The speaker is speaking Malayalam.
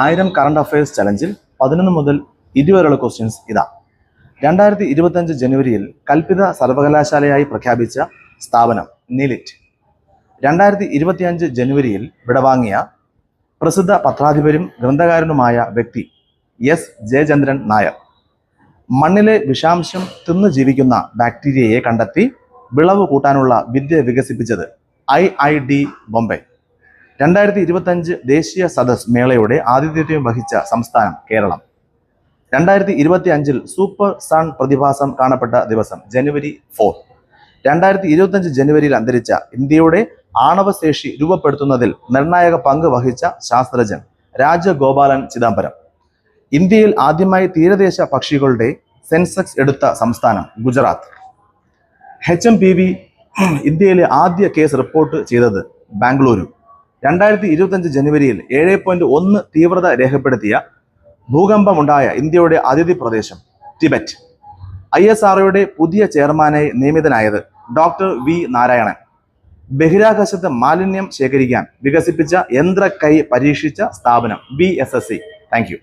ആയിരം കറണ്ട് അഫയേഴ്സ് ചലഞ്ചിൽ പതിനൊന്ന് മുതൽ ഇരുവരെയുള്ള ക്വസ്റ്റ്യൻസ് ഇതാ. രണ്ടായിരത്തി ഇരുപത്തഞ്ച് ജനുവരിയിൽ കൽപ്പിത സർവകലാശാലയായി പ്രഖ്യാപിച്ച സ്ഥാപനം നീലിറ്റ്. രണ്ടായിരത്തി ഇരുപത്തിയഞ്ച് ജനുവരിയിൽ വിടവാങ്ങിയ പ്രസിദ്ധ പത്രാധിപരും ഗ്രന്ഥകാരനുമായ വ്യക്തി എസ്. ജയചന്ദ്രൻ നായർ. മണ്ണിലെ വിഷാംശം തിന്നു ജീവിക്കുന്ന ബാക്ടീരിയയെ കണ്ടെത്തി വിളവ് കൂട്ടാനുള്ള വിദ്യ വികസിപ്പിച്ചത് ഐ ഐ ഡി ബോംബെ. രണ്ടായിരത്തി ഇരുപത്തഞ്ച് ദേശീയ സദസ് മേളയുടെ ആതിഥ്യത്വം വഹിച്ച സംസ്ഥാനം കേരളം. രണ്ടായിരത്തി ഇരുപത്തി അഞ്ചിൽ സൂപ്പർ സൺ പ്രതിഭാസം കാണപ്പെട്ട ദിവസം ജനുവരി ഫോർ രണ്ടായിരത്തി ഇരുപത്തഞ്ച് ജനുവരിയിൽ അന്തരിച്ച ഇന്ത്യയുടെ ആണവശേഷി രൂപപ്പെടുത്തുന്നതിൽ നിർണായക പങ്ക് വഹിച്ച ശാസ്ത്രജ്ഞൻ രാജഗോപാലൻ ചിദംബരം. ഇന്ത്യയിൽ ആദ്യമായി തീരദേശ പക്ഷികളുടെ സെൻസെക്സ് എടുത്ത സംസ്ഥാനം Gujarat. H M P V ഇന്ത്യയിലെ ആദ്യ കേസ് റിപ്പോർട്ട് ചെയ്തത് ബാംഗ്ലൂരു. രണ്ടായിരത്തി ഇരുപത്തഞ്ച് ജനുവരിയിൽ ഏഴ് പോയിന്റ് ഒന്ന് തീവ്രത രേഖപ്പെടുത്തിയ ഭൂകമ്പമുണ്ടായ ഇന്ത്യയുടെ അതിഥി പ്രദേശം ടിബറ്റ്. ഐ എസ് ആർഒയുടെ പുതിയ ചെയർമാനായി നിയമിതനായത് ഡോക്ടർ വി നാരായണൻ. ബഹിരാകാശത്ത് മാലിന്യം ശേഖരിക്കാൻ വികസിപ്പിച്ച യന്ത്ര കൈ പരീക്ഷിച്ച സ്ഥാപനം B S S C. Thank